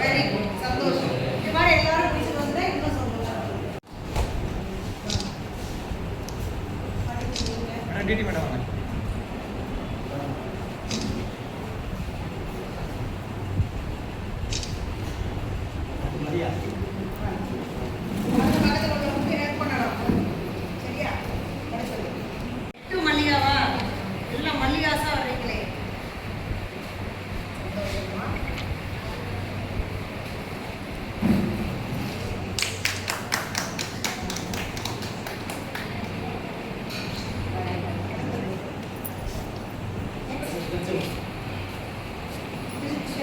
Very good சந்தோஷம். இது மாதிரி எல்லாரும்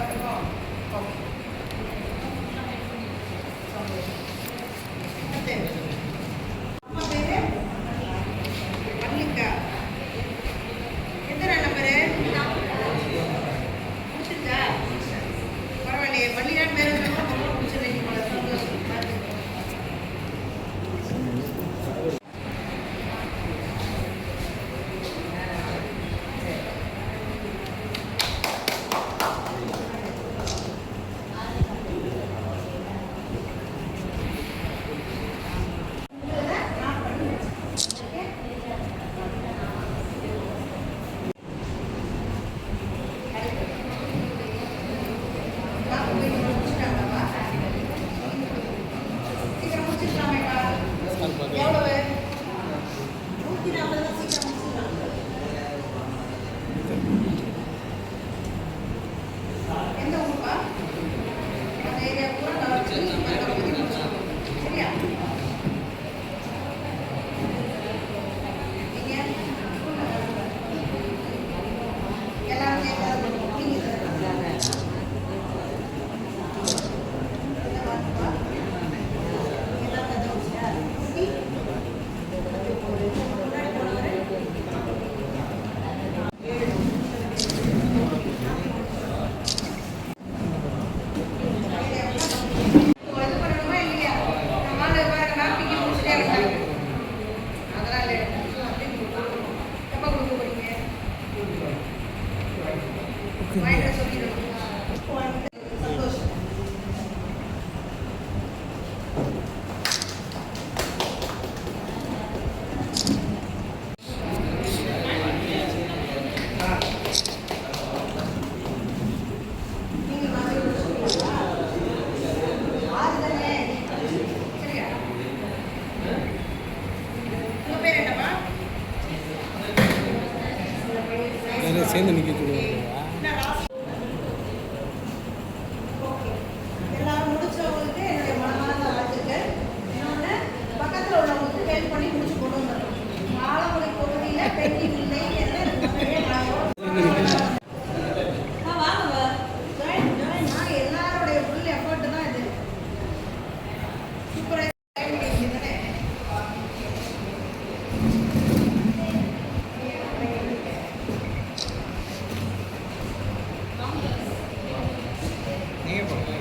Thank you. இருக்குங்க சேர்ந்து நிற்க சொல்லுவாங்க Thank you.